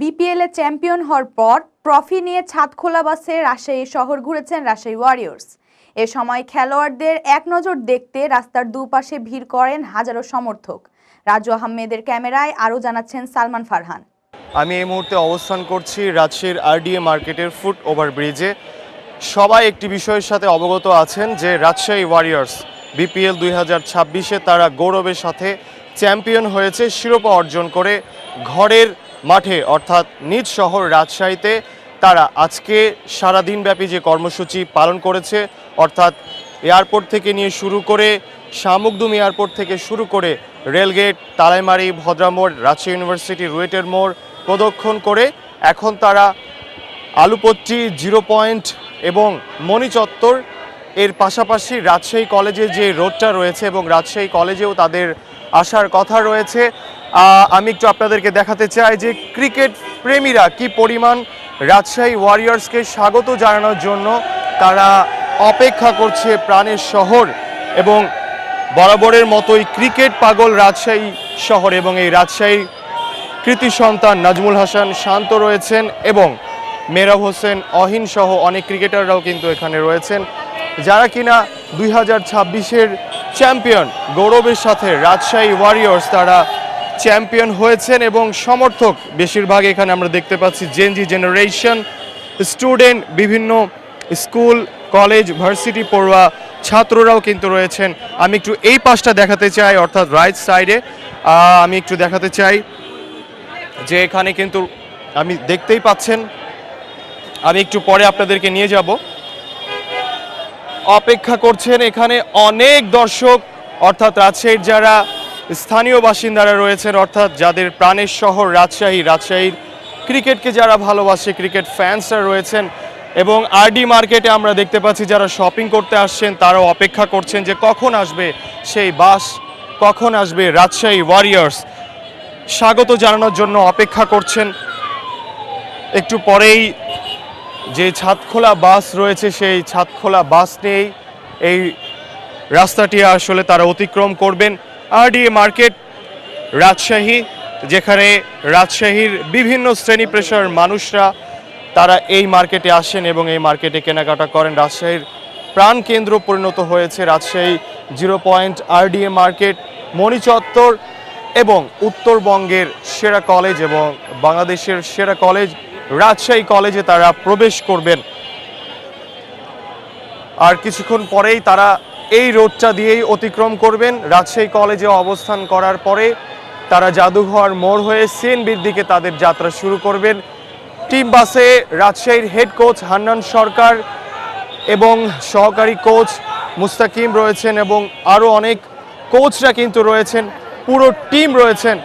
BPL champion হওয়ার পর trophy নিয়ে ছাদখোলা বাসে রাজশাহী শহর ঘুরেছেন রাজশাহী ওয়ারিয়র্স। এ সময় খেলোয়াড়দের এক নজর দেখতে রাস্তার দুপাশে ভিড় করেন হাজারো সমর্থক। রাজু আহমেদের ক্যামেরায় আরও জানাচ্ছেন সালমান ফারহান। আমি এই মুহূর্তে অবস্থান করছি রাজশাহীর আরডিএ মার্কেটের ফুট ওভারব্রিজে সবাই একটি বিষয়ের সাথে অবগত আছেন যে রাজশাহী ওয়ারিয়ার্স বিপিএল দুই হাজার ছাব্বিশে তারা গৌরবের সাথে চ্যাম্পিয়ন হয়েছে, শিরোপা অর্জন করে ঘরের মাঠে, অর্থাৎ নিজ শহর রাজশাহীতে, তারা আজকে সারাদিনব্যাপী যে কর্মসূচি পালন করেছে, অর্থাৎ এয়ারপোর্ট থেকে নিয়ে শুরু করে শামুকদুম এয়ারপোর্ট থেকে শুরু করে rail gate Talaimari Bhadramor, Rajshahi university, রুয়েটের মোড় প্রদক্ষণ করে এখন তারা আলুপট্টি, জিরো পয়েন্ট এবং মণি চত্বর এর পাশাপাশি রাজশাহী কলেজে যে রোডটা রয়েছে এবং রাজশাহী কলেজেও তাদের আসার কথা রয়েছে। আমি একটু আপনাদেরকে দেখাতে চাই যে ক্রিকেট প্রেমীরা কি পরিমাণ রাজশাহী ওয়ারিয়ার্সকে স্বাগত জানানোর জন্য তারা অপেক্ষা করছে প্রাণের শহর এবং বরাবরের মতোই ক্রিকেট পাগল রাজশাহী শহর এবং এই রাজশাহী কৃতি সন্তান নাজমুল হাসান শান্ত রয়েছেন এবং মেহরাব হোসেন অহিন সহ অনেক ক্রিকেটাররাও কিন্তু এখানে রয়েছেন, যারা কিনা দুই হাজার ছাব্বিশের চ্যাম্পিয়ন গৌরবের সাথে রাজশাহী ওয়ারিয়র্স তারা চ্যাম্পিয়ন হয়েছেন এবং সমর্থক বেশিরভাগ এখানে আমরা দেখতে পাচ্ছি জেনজি জেনারেশন স্টুডেন্ট বিভিন্ন স্কুল কলেজ ভার্সিটি পড়ুয়া ছাত্ররাও কিন্তু রয়েছেন। আমি একটু এই পাশটা দেখাতে চাই, অর্থাৎ রাইট সাইডে আমি একটু দেখাতে চাই যে এখানে কিন্তু আমি দেখতেই পাচ্ছেন। আমি একটু পরে আপনাদেরকে নিয়ে যাব। অপেক্ষা করছেন এখানে অনেক দর্শক, অর্থাৎ রাজশাহীর যারা স্থানীয় বাসিন্দারা রয়েছেন, অর্থাৎ যাদের প্রাণের শহর রাজশাহী। রাজশাহীর ক্রিকেটকে যারা ভালোবাসে, ক্রিকেট ফ্যান্সরা রয়েছেন এবং আরডি মার্কেটে আমরা দেখতে পাচ্ছি, যারা শপিং করতে আসছেন, তারাও অপেক্ষা করছেন যে কখন আসবে সেই বাস, কখন আসবে রাজশাহী ওয়ারিয়ার্স। স্বাগত জানানোর জন্য অপেক্ষা করছেন। একটু পরেই যে ছাদখোলা বাস রয়েছে, সেই ছাদখোলা বাস নিয়েই এই রাস্তাটি আসলে তারা অতিক্রম করবেন। আরডিএ মার্কেট, রাজশাহী, যেখানে রাজশাহীর বিভিন্ন শ্রেণি পেশার মানুষরা, তারা এই মার্কেটে আসেন এবং এই মার্কেটে কেনাকাটা করেন। রাজশাহীর প্রাণ কেন্দ্র পরিণত হয়েছে Rajshahi zero point RDA market Monichattar এবং উত্তরবঙ্গের সেরা কলেজ এবং বাংলাদেশের সেরা কলেজ, রাজশাহী কলেজে তারা প্রবেশ করবেন। আর কিছুক্ষণ পরেই তারা এই রোডটা দিয়েই অতিক্রম করবেন। রাজশাহী কলেজে অবস্থান করার পরে তারা জাদুঘর মোড় হয়ে সিএনবির দিকে তাদের যাত্রা শুরু করবেন। টিম বাসে রাজশাহীর হেড কোচ হান্নান সরকার এবং সহকারী কোচ মুস্তাকিম রয়েছেন এবং আরও অনেক কোচরা কিন্তু রয়েছেন, পুরো টিম রয়েছেন।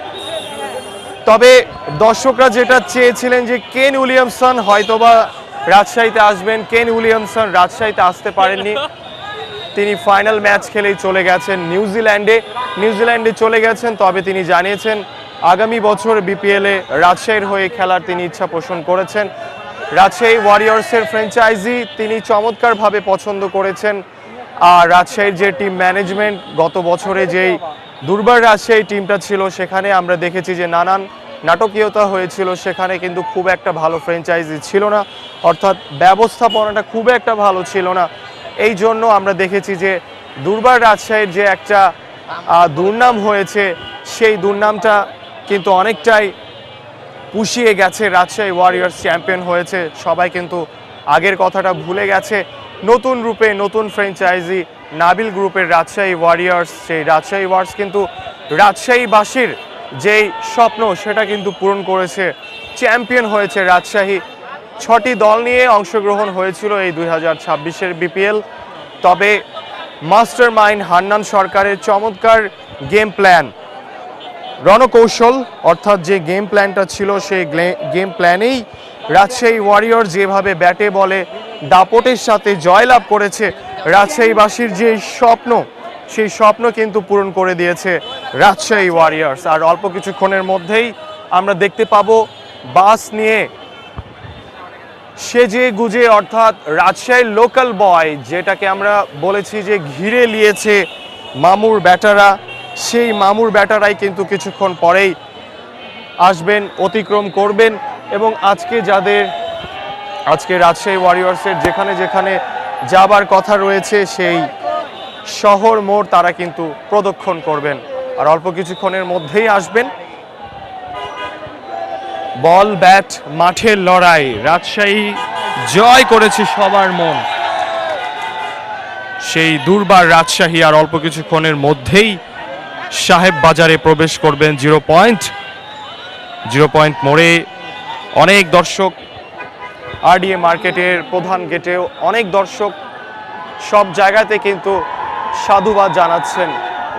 তবে দর্শকরা যেটা চেয়েছিলেন যে কেন উইলিয়ামসন হয়তোবা রাজশাহীতে আসবেন, কেন উইলিয়ামসন রাজশাহীতে আসতে পারেননি তিনি ফাইনাল ম্যাচ খেলেই চলে গেছেন নিউজিল্যান্ডে। নিউজিল্যান্ডে চলে গেছেন, তবে তিনি জানিয়েছেন, আগামী বছর বিপিএলে রাজশাহীর হয়ে খেলার তিনি ইচ্ছা পোষণ করেছেন। রাজশাহী ওয়ারিয়র্সের ফ্র্যাঞ্চাইজি তিনি চমৎকারভাবে পছন্দ করেছেন। আর রাজশাহীর যে টিম ম্যানেজমেন্ট গত বছরে যেই দুর্বার রাজশাহী টিমটা ছিল, সেখানে আমরা দেখেছি যে নানান নাটকীয়তা হয়েছিল, সেখানে কিন্তু খুব একটা ভালো ফ্র্যাঞ্চাইজি ছিল না। অর্থাৎ ব্যবস্থাপনাটা খুব একটা ভালো ছিল না। এই জন্য আমরা দেখেছি যে দুর্বার রাজশাহীর যে একটা দুর্নাম হয়েছে, সেই দুর্নামটা কিন্তু অনেকটাই পুষিয়ে গেছে। রাজশাহী ওয়ারিয়ার্স চ্যাম্পিয়ন হয়েছে। সবাই কিন্তু আগের কথাটা ভুলে গেছে। নতুন রূপে নতুন ফ্র্যাঞ্চাইজি নাবিল গ্রুপের রাজশাহী ওয়ারিয়ার্স সেই রাজশাহী ওয়ার্স কিন্তু রাজশাহীবাসীর যেই স্বপ্ন, সেটা কিন্তু পূরণ করেছে। চ্যাম্পিয়ন হয়েছে রাজশাহী ছটি দল নিয়ে অংশগ্রহণ হয়েছিল এই দুই হাজার ছাব্বিশের বিপিএল। তবে মাস্টার মাইন্ড হান্নান সরকারের চমৎকার গেম প্ল্যান, রণকৌশল, অর্থাৎ যে গেম প্ল্যানটা ছিল সেই গেম প্ল্যানেই রাজশাহী ওয়ারিয়র যেভাবে ব্যাটে বলে দাপটের সাথে জয়লাভ করেছে, রাজশাহীবাসীর যে স্বপ্ন, সেই স্বপ্ন কিন্তু পূরণ করে দিয়েছে রাজশাহী ওয়ারিয়ার্স। আর অল্প কিছুক্ষণের মধ্যেই আমরা দেখতে পাবো বাস নিয়ে সেজে গুজে অর্থাৎ রাজশাহীর লোকাল বয় যেটাকে আমরা বলেছি যে ঘিরে নিয়েছে মামুর ব্যাটারা, সেই মামুর ব্যাটারাই কিন্তু কিছুক্ষণ পরেই আসবেন, অতিক্রম করবেন এবং আজকে যাদের, আজকে রাজশাহী ওয়ারিয়র্সের যেখানে যেখানে যাবার কথা রয়েছে, সেই শহর মোড় তারা কিন্তু প্রদক্ষণ করবেন। আর অল্প কিছুক্ষণের মধ্যেই আসবেন। বল ব্যাট মাঠের লড়াই। রাজশাহী জয় করেছে সবার মন। সেই দুর্বার রাজশাহী আর অল্প কিছুক্ষণের মধ্যেই সাহেব বাজারে প্রবেশ করবেন জিরো পয়েন্ট। জিরো পয়েন্ট মোড়ে অনেক দর্শক, আরডিএ মার্কেটের প্রধান গেটেও অনেক দর্শক, সব জায়গাতে কিন্তু সাধুবাদ জানাচ্ছেন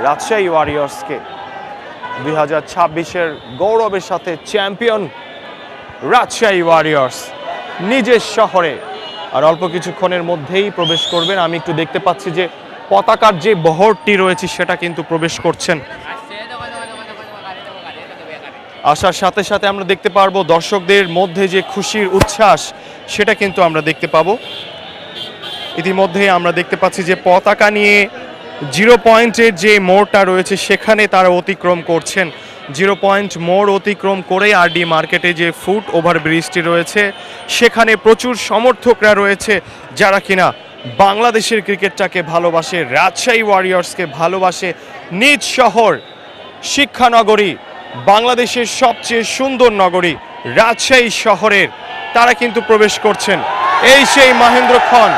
রাজশাহী ওয়ারিয়র্সকে দুই হাজার ছাব্বিশের গৌরবের সাথে চ্যাম্পিয়ন রাজশাহী ওয়ারিয়র্স নিজের শহরে। আর অল্প কিছুক্ষণের মধ্যেই প্রবেশ করবেন। আমি একটু দেখতে পাচ্ছি যে পতাকার যে বহরটি রয়েছে, সেটা কিন্তু প্রবেশ করছেন। আসার সাথে সাথে আমরা দেখতে পারব দর্শকদের মধ্যে যে খুশির উচ্ছ্বাস, সেটা কিন্তু আমরা দেখতে পাবো। ইতিমধ্যে আমরা দেখতে পাচ্ছি যে পতাকা নিয়ে জিরো পয়েন্টের যে মোড়টা রয়েছে, সেখানে তারা অতিক্রম করছেন। জিরো পয়েন্ট মোড় অতিক্রম করে আরডি মার্কেটে যে ফুট ওভারব্রিজটি রয়েছে, সেখানে প্রচুর সমর্থকরা রয়েছে যারা কিনা বাংলাদেশের ক্রিকেটটাকে ভালোবাসে, রাজশাহী ওয়ারিয়র্সকে ভালোবাসে। নিজ শহর, শিক্ষানগরী, বাংলাদেশের সবচেয়ে সুন্দর নগরী, রাজশাহী শহরের তারা কিন্তু প্রবেশ করছেন। এই সেই মাহেন্দ্র খন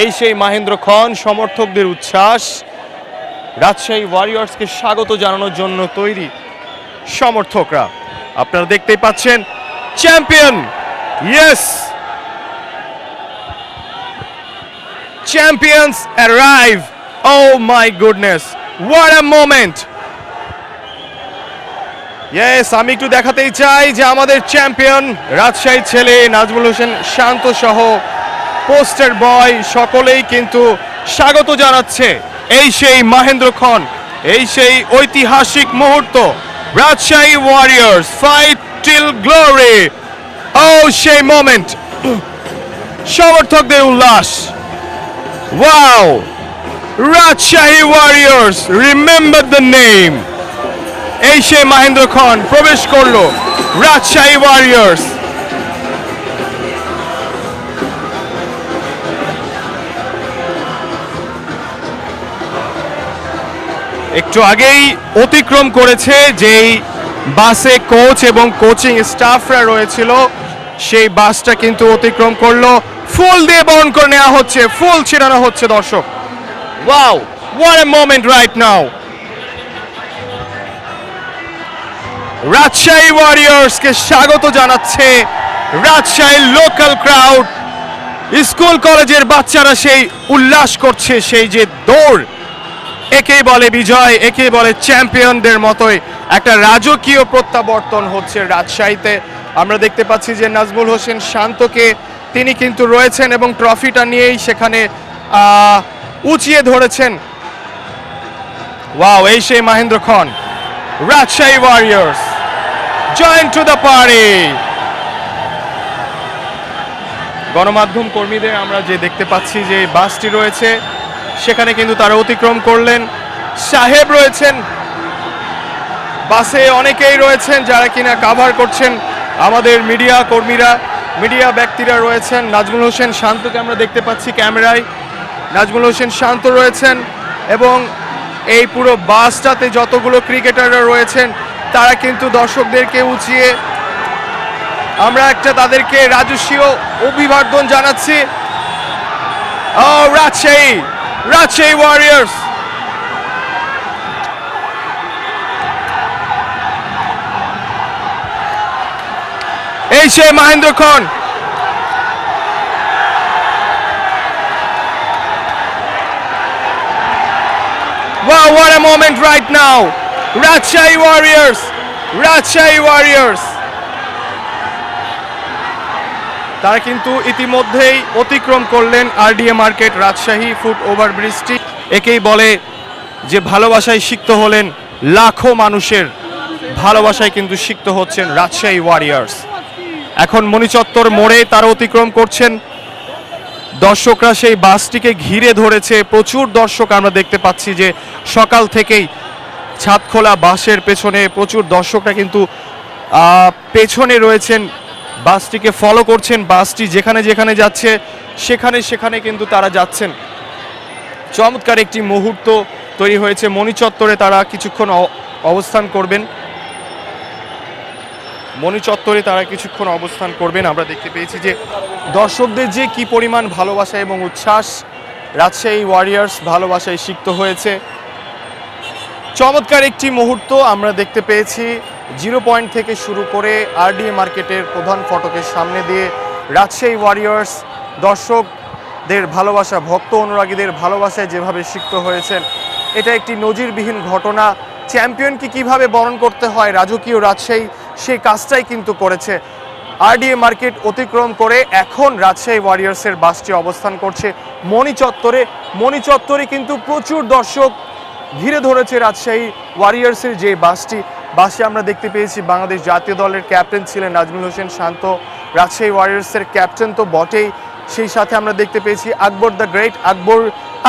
এই সেই মাহেন্দ্র খন সমর্থকদের উচ্ছ্বাস। রাজশাহী ওয়ারিয়র্সকে স্বাগত জানানোর জন্য তৈরি সমর্থকরা। আপনারা দেখতেই পাচ্ছেন champion yes champions arrive oh my goodness what a moment yes আমি একটু দেখাতেই চাই যে আমাদের চ্যাম্পিয়ন রাজশাহী ছেলে নাজমুল হোসেন শান্ত সহ পোস্টার বয় সকলেই কিন্তু স্বাগত জানাচ্ছে। এই সেই মাহেন্দ্র খন, এই সেই ঐতিহাসিক মুহূর্ত, Rajshahi Warriors fight till glory ও সেই মোমেন্ট সমর্থকদের উল্লাস wow Rajshahi Warriors remember the name এই সে মাহেন্দ্র খন প্রবেশ করল, রাজশাহী ওয়ারিয়র্স একটু আগেই অতিক্রম করেছে যেই বাসে কোচ এবং কোচিং স্টাফরা রয়েছিল, সেই বাসটা কিন্তু অতিক্রম করল। ফুল দিয়ে বহন করে নেওয়া হচ্ছে, ফুল ছিটানো হচ্ছে দর্শক। Wow what a moment right now Rajshahi ওয়ারিয়র্সকে স্বাগত জানাচ্ছে রাজশাহীর লোকাল ক্রাউড স্কুল কলেজের বাচ্চারা সেই উল্লাস করছে, সেই যে দৌড়। একেই বলে বিজয় একেই বলে চ্যাম্পিয়নদের মতোই। একটা রাজকীয় প্রত্যাবর্তন হচ্ছে রাজশাহীতে। আমরা দেখতে পাচ্ছি যে নাজমুল হোসেন শান্তকে তিনি কিন্তু রয়েছেন এবং ট্রফিটা নিয়েই সেখানে উঁচিয়ে ধরেছেন। ওয়াও, এই সেই মাহেন্দ্র খন। Rajshahi Warriors join to the party গণমাধ্যম কর্মীদের আমরা যে দেখতে পাচ্ছি যে বাসটি রয়েছে সেখানে কিন্তু তারা অতিক্রম করলেন। সাহেব রয়েছেন। বাসে অনেকেই রয়েছেন যারা কিনা কাভার করছেন আমাদের মিডিয়া কর্মীরা, মিডিয়া ব্যক্তিরা রয়েছেন। নাজমুল হোসেন শান্তকে আমরা দেখতে পাচ্ছি ক্যামেরায়। নাজমুল হোসেন শান্ত রয়েছেন এবং এই পুরো বাসটাতে যতগুলো ক্রিকেটাররা রয়েছেন, তারা কিন্তু দর্শকদেরকে উঁচিয়ে আমরা একটা তাদেরকে রাজস্বীয় অভিবাদন জানাচ্ছি। রাজশাহী! রাজশাহী ওয়ারিয়ার্স এই সে মহেন্দ্র খন Wow, what a moment right now! Rajshahi Warriors! Rajshahi Warriors! তারা কিন্তু ইতিমধ্যেই অতিক্রম করলেন আরডিএ মার্কেট রাজশাহী ফুট ওভারব্রিজটি একেই বলে যে ভালোবাসায় সিক্ত হলেন লাখো মানুষের ভালোবাসায় কিন্তু সিক্ত হচ্ছেন রাজশাহী ওয়ারিয়ার্স এখন মণিচত্বর মোড়ে তারা অতিক্রম করছেন। দর্শকরা সেই বাসটিকে ঘিরে ধরেছে। প্রচুর দর্শক আমরা দেখতে পাচ্ছি যে সকাল থেকেই ছাদখোলা বাসের পেছনে প্রচুর দর্শকরা কিন্তু পেছনে রয়েছেন বাসটিকে ফলো করছেন, বাসটি যেখানে যেখানে যাচ্ছে, সেখানে সেখানে কিন্তু তারা যাচ্ছেন। চমৎকার একটি মুহূর্ত তৈরি হয়েছে মণিচত্বরে তারা কিছুক্ষণ অবস্থান করবেন। মণিচত্বরে তারা কিছুক্ষণ অবস্থান করবেন। আমরা দেখতে পেয়েছি যে দর্শকদের যে কি পরিমাণ ভালোবাসা এবং উচ্ছ্বাস, রাজশাহী ওয়ারিয়ার্স ভালোবাসায় সিক্ত হয়েছে। চমৎকার একটি মুহূর্ত আমরা দেখতে পেয়েছি। জিরো পয়েন্ট থেকে শুরু করে আরডিএ মার্কেটের প্রধান ফটকের সামনে দিয়ে রাজশাহী ওয়ারিয়ার্স দর্শকদের ভালোবাসা, ভক্ত অনুরাগীদের ভালোবাসায় যেভাবে সিক্ত হয়েছেন, এটা একটি নজিরবিহীন ঘটনা। চ্যাম্পিয়নকে কীভাবে বরণ করতে হয় রাজকীয় রাজশাহী সেই কাজটাই কিন্তু করেছে। আরডিএ মার্কেট অতিক্রম করে এখন রাজশাহী ওয়ারিয়ার্সের বাসটি অবস্থান করছে মণি চত্বরে। মণি চত্বরে কিন্তু প্রচুর দর্শক ঘিরে ধরেছে রাজশাহী ওয়ারিয়ার্সের যে বাসটি। বাসে আমরা দেখতে পেয়েছি বাংলাদেশ জাতীয় দলের ক্যাপ্টেন ছিলেন নাজমুল হোসেন শান্ত। রাজশাহী ওয়ারিয়ার্সের ক্যাপ্টেন তো বটেই। সেই সাথে আমরা দেখতে পেয়েছি Akbar the great, Akbar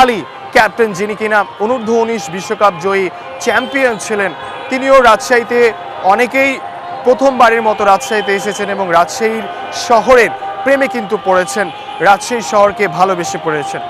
Ali captain যিনি কিনা অনূর্ধ্ব উনিশ বিশ্বকাপ জয়ী চ্যাম্পিয়ন ছিলেন। তিনিও রাজশাহীতে অনেকেই প্রথমবারের মতো রাজশাহীতে এসেছেন এবং রাজশাহীর শহরের প্রেমে কিন্তু পড়েছেন। রাজশাহী শহরকে ভালোবেসে পড়েছেন।